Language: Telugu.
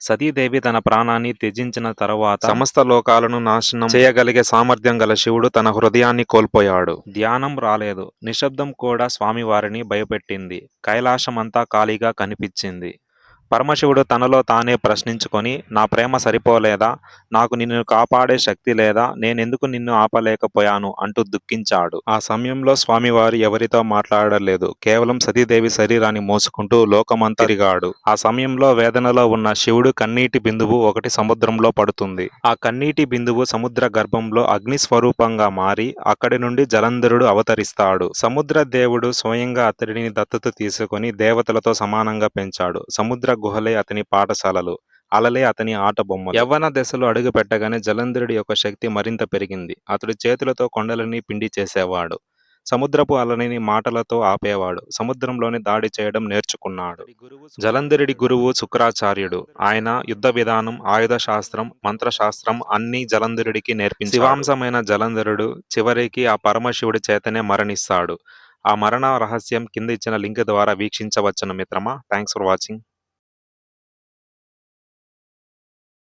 సతీదేవి తన ప్రాణాన్ని త్యజించిన తరువాత సమస్త లోకాలను నాశనం చేయగలిగే సామర్థ్యం గల శివుడు తన హృదయాన్ని కోల్పోయాడు. ధ్యానం రాలేదు. నిశ్శబ్దం కూడా స్వామివారిని భయపెట్టింది. కైలాసమంతా ఖాళీగా కనిపించింది. పరమశివుడు తనలో తానే ప్రశ్నించుకొని నా ప్రేమ సరిపోలేదా? నాకు నిన్ను కాపాడే శక్తి లేదా? నేనెందుకు నిన్ను ఆపలేకపోయాను? అంటూ దుఃఖించాడు. ఆ సమయంలో స్వామివారు ఎవరితో మాట్లాడలేదు. కేవలం సతీదేవి శరీరాన్ని మోసుకుంటూ లోకమంతరిగాడు ఆ సమయంలో వేదనలో ఉన్న శివుడు కన్నీటి బిందువు ఒకటి సముద్రంలో పడుతుంది. ఆ కన్నీటి బిందువు సముద్ర గర్భంలో అగ్ని స్వరూపంగా మారి అక్కడి నుండి జలంధరుడు అవతరిస్తాడు. సముద్ర దేవుడు స్వయంగా అతడిని దత్తత తీసుకొని దేవతలతో సమానంగా పెంచాడు. సముద్ర గుహలే అతని పాఠశాలలు అలలే అతని ఆట బొమ్మలు. యవ్వన దశలో అడుగు పెట్టగానే జలంధరుడి యొక్క శక్తి మరింత పెరిగింది. అతడు చేతులతో కొండలని పిండి చేసేవాడు. సముద్రపు అలలని మాటలతో ఆపేవాడు. సముద్రంలోని దాడి చేయడం నేర్చుకున్నాడు. జలంధరుడి గురువు శుక్రాచార్యుడు. ఆయన యుద్ధ విధానం ఆయుధ శాస్త్రం మంత్రశాస్త్రం అన్ని జలంధరుడికి నేర్పించి శివాంశమైన జలంధరుడు చివరికి ఆ పరమశివుడి చేతనే మరణిస్తాడు. ఆ మరణ రహస్యం కింద ఇచ్చిన లింక్ ద్వారా వీక్షించవచ్చును మిత్రమా. Thanks for watching.